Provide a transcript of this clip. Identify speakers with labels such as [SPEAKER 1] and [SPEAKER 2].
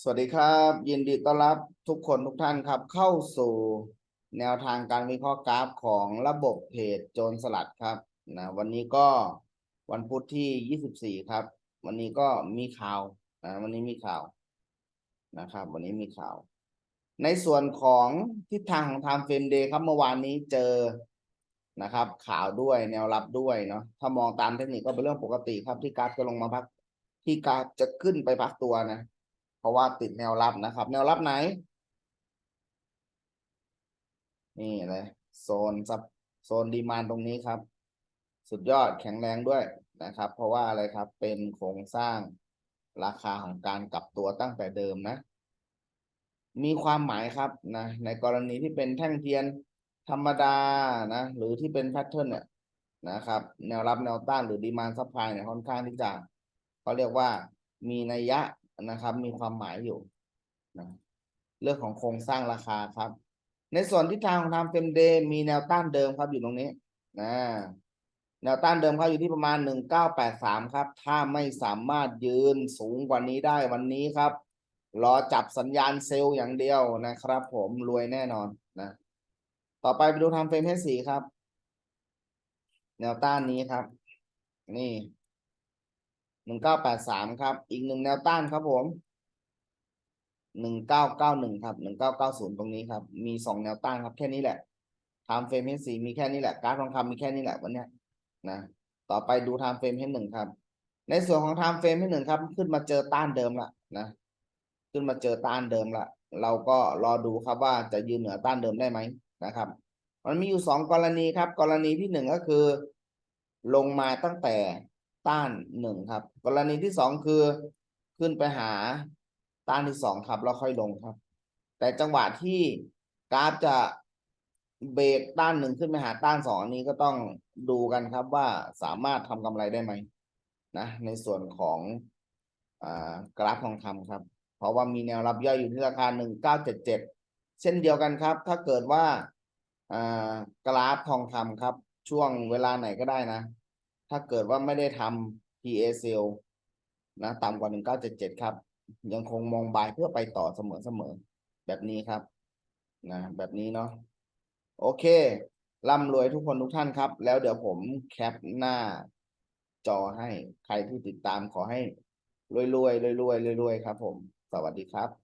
[SPEAKER 1] สวัสดีครับ ยินดีต้อนรับทุกคนทุกท่านครับ เข้าสู่แนวทางการวิเคราะห์กราฟของระบบเพจโจรสลัดครับนะวันนี้ก็วันพุธที่ 24 ครับ วันนี้ก็มีข่าวนะวันนี้มีข่าวนะครับ วันนี้มีข่าว ในส่วนของทิศทางของ Time Frame Day ครับเมื่อวานนี้เจอนะครับ ข่าวด้วยแนวรับด้วยเนาะถ้ามองตามเทคนิคก็เป็นเรื่องปกติครับที่กราฟจะลงมาพัก ที่กาจะขึ้นไปพักตัวนะ เพราะว่าติดแนวรับนะครับ แนวรับไหน นี่เลย โซนซับโซนดีมานตรงนี้ครับ สุดยอดแข็งแรงด้วยนะครับ เพราะว่าอะไรครับเป็นโครงสร้างราคาของการกลับตัวตั้งแต่เดิมนะ มีความหมายครับนะในกรณีที่เป็นแท่งเทียนธรรมดานะหรือที่เป็นแพทเทิร์นเนี่ยนะครับ แนวรับแนวต้านหรือดีมานซัพพลายเนี่ยค่อนข้างที่จะ เขาเรียกว่ามีนัยยะนะครับ มีความหมายอยู่นะเรื่องของโครงสร้างราคาครับ ในส่วนทิศทางของทางเฟมเดย์มีแนวต้านเดิมครับอยู่ตรงนี้นะแนวต้านเดิมเขาอยู่ที่ประมาณหนึ่งเก้าแปดสามครับ ถ้าไม่สามารถยืนสูงกว่านี้ได้วันนี้ครับ รอจับสัญญาณเซลล์อย่างเดียวนะครับ ผมรวยแน่นอนนะ ต่อไปไปดูทำเฟรมให้สีครับ แนวต้านนี้ครับ นี่ หนึ่งเก้าแปดสามครับ อีกหนึ่งแนวต้านครับผมหนึ่งเก้าเก้าหนึ่งครับหนึ่งเก้าเก้าศูนย์ตรงนี้ครับ มีสองแนวต้านครับแค่นี้แหละทำเฟรมให้สีมีแค่นี้แหละการทองคำมีแค่นี้แหละวันเนี้ยนะต่อไปดูทำเฟรมให้หนึ่งครับ ในส่วนของทำเฟรมให้หนึ่งครับ ขึ้นมาเจอต้านเดิมละนะขึ้นมาเจอต้านเดิมละเราก็รอดูครับว่าจะยืนเหนือต้านเดิมได้ไหมนะครับ มันมีอยู่สองกรณีครับ กรณีที่หนึ่งก็คือ ลงมาตั้งแต่ ต้านหนึ่งครับ กรณีที่สองคือขึ้นไปหาต้านที่สองครับแล้วค่อยลงครับ แต่จังหวะที่กราฟจะเบรกต้านหนึ่งขึ้นไปหาต้านสองอันนี้ก็ต้องดูกันครับว่าสามารถทำกำไรได้ไหมนะในส่วนของอกราฟทองคำครับ เพราะว่ามีแนวรับย่อยอยู่ที่ราคาหนึ่งเก้าเจ็ดเจ็ดเช่นเดียวกันครับ ถ้าเกิดว่าอ่ากราฟทองคำครับ ช่วงเวลาไหนก็ได้นะ ถ้าเกิดว่าไม่ได้ทำ PA sale นะต่ำกว่าหนึ่งเก้าเจ็ดเจ็ดครับ ยังคงมองบายเพื่อไปต่อเสมอเสมอแบบนี้ครับนะแบบนี้เนาะโอเคร่ำรวยทุกคนทุกท่านครับ แล้วเดี๋ยวผมแคปหน้าจอให้ใครที่ติดตามขอให้รวยรวยรวยรวยรวยรวยๆครับผม สวัสดีครับ